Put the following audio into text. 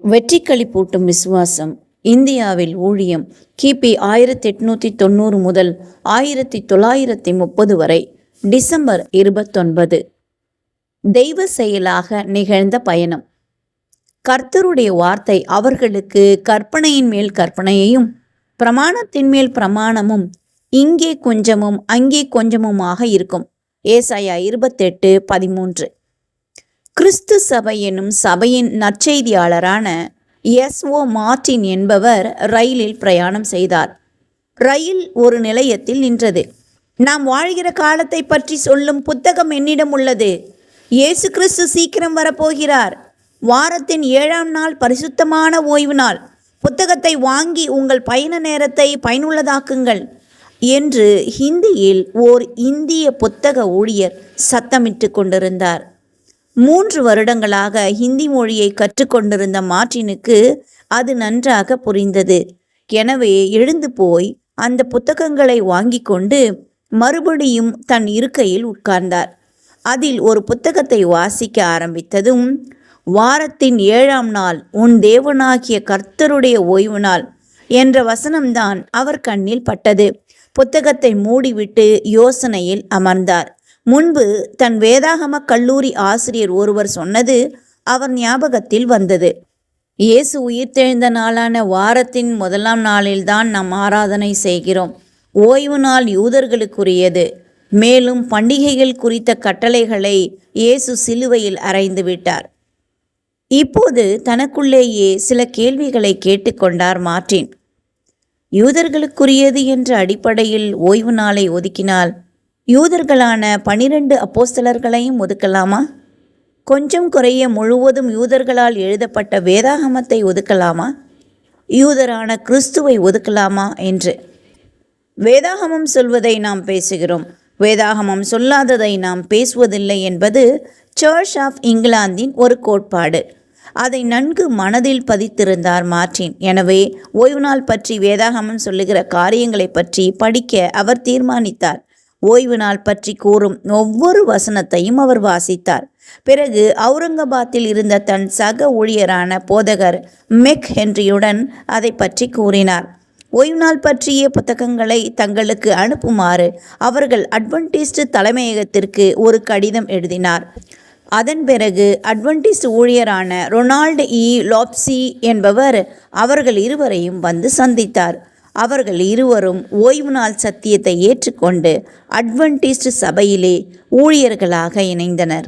வெற்றிக்களி பூட்டும் விசுவாசம் இந்தியாவில் ஊழியம் கிபி ஆயிரத்தி எட்நூத்தி தொண்ணூறு முதல் ஆயிரத்தி தொள்ளாயிரத்தி முப்பது வரை டிசம்பர் இருபத்தொன்பது. தெய்வ செயலாக நிகழ்ந்த பயணம். கர்த்தருடைய வார்த்தை அவர்களுக்கு கற்பனையின் மேல் கற்பனையையும் பிரமாணத்தின் மேல் பிரமாணமும் இங்கே கொஞ்சமும் அங்கே கொஞ்சமுமாக இருக்கும். ஏசாயா இருபத்தெட்டு பதிமூன்று. கிறிஸ்து சபை என்னும் சபையின் நற்செய்தியாளரான எஸ் ஓ மார்டின் என்பவர் ரயிலில் பிரயாணம் செய்தார். ரயில் ஒரு நிலையத்தில் நின்றது. நாம் வாழ்கிற காலத்தை பற்றி சொல்லும் புத்தகம் என்னிடம் உள்ளது. இயேசு கிறிஸ்து சீக்கிரம் வரப்போகிறார். வாரத்தின் ஏழாம் நாள் பரிசுத்தமான ஓய்வு நாள். புத்தகத்தை வாங்கி உங்கள் பயண நேரத்தை பயனுள்ளதாக்குங்கள் என்று ஹிந்தியில் ஓர் இந்திய புத்தக ஊழியர் சத்தமிட்டு கொண்டிருந்தார். மூன்று வருடங்களாக ஹிந்தி மொழியை கற்றுக்கொண்டிருந்த மார்டினுக்கு அது நன்றாக புரிந்தது. எனவே எழுந்து போய் அந்த புத்தகங்களை வாங்கி கொண்டு மறுபடியும் தன் இருக்கையில் உட்கார்ந்தார். அதில் ஒரு புத்தகத்தை வாசிக்க ஆரம்பித்ததும் வாரத்தின் ஏழாம் நாள் உன் தேவனாகிய கர்த்தருடைய ஓய்வு நாள் என்ற வசனம்தான் அவர் கண்ணில் பட்டது. புத்தகத்தை மூடிவிட்டு யோசனையில் அமர்ந்தார். முன்பு தன் வேதாகம கல்லூரி ஆசிரியர் ஒருவர் சொன்னது அவர் ஞாபகத்தில் வந்தது. இயேசு உயிர்த்தெழுந்த நாளான வாரத்தின் முதலாம் நாளில்தான் நாம் ஆராதனை செய்கிறோம். ஓய்வு நாள் யூதர்களுக்குரியது. மேலும் பண்டிகைகள் குறித்த கட்டளைகளை இயேசு சிலுவையில் அறைந்து விட்டார். இப்போது தனக்குள்ளேயே சில கேள்விகளை கேட்டுக்கொண்டார் மார்டின் யூதர்களுக்குரியது என்ற அடிப்படையில் ஓய்வு நாளை ஒதுக்கினால் யூதர்களான பனிரெண்டு அப்போஸ்தலர்களையும் ஒதுக்கலாமா? கொஞ்சம் குறைய முழுவதும் யூதர்களால் எழுதப்பட்ட வேதாகமத்தை ஒதுக்கலாமா? யூதரான கிறிஸ்துவை ஒதுக்கலாமா என்று. வேதாகமம் சொல்வதை நாம் பேசுகிறோம். வேதாகமம் சொல்லாததை நாம் பேசுவதில்லை என்பது சர்ச் ஆஃப் இங்கிலாந்தின் ஒரு கோட்பாடு. அதை நன்கு மனதில் பதித்திருந்தார் மார்டின். எனவே ஓய்வு நாள் பற்றி வேதாகமம் சொல்லுகிற காரியங்களை பற்றி படிக்க அவர் தீர்மானித்தார். ஓய்வு நாள் பற்றி கூறும் ஒவ்வொரு வசனத்தையும் அவர் வாசித்தார். பிறகு அவுரங்காபாத்தில் இருந்த தன் சக ஊழியரான போதகர் மெக் ஹென்ரியுடன் அதை பற்றி கூறினார். ஓய்வு நாள் பற்றிய புத்தகங்களை தங்களுக்கு அனுப்புமாறு அவர்கள் அட்வென்டிஸ்ட் தலைமையகத்திற்கு ஒரு கடிதம் எழுதினார். அதன் பிறகு அட்வென்டிஸ்ட் ஊழியரான ரொனால்டு இ லாப்சி என்பவர் அவர்கள் இருவரையும் வந்து சந்தித்தார். அவர்கள் இருவரும் ஓய்வு நாள் சத்தியத்தை ஏற்றுக்கொண்டு அட்வென்டிஸ்ட் சபையிலே ஊழியர்களாக இணைந்தனர்.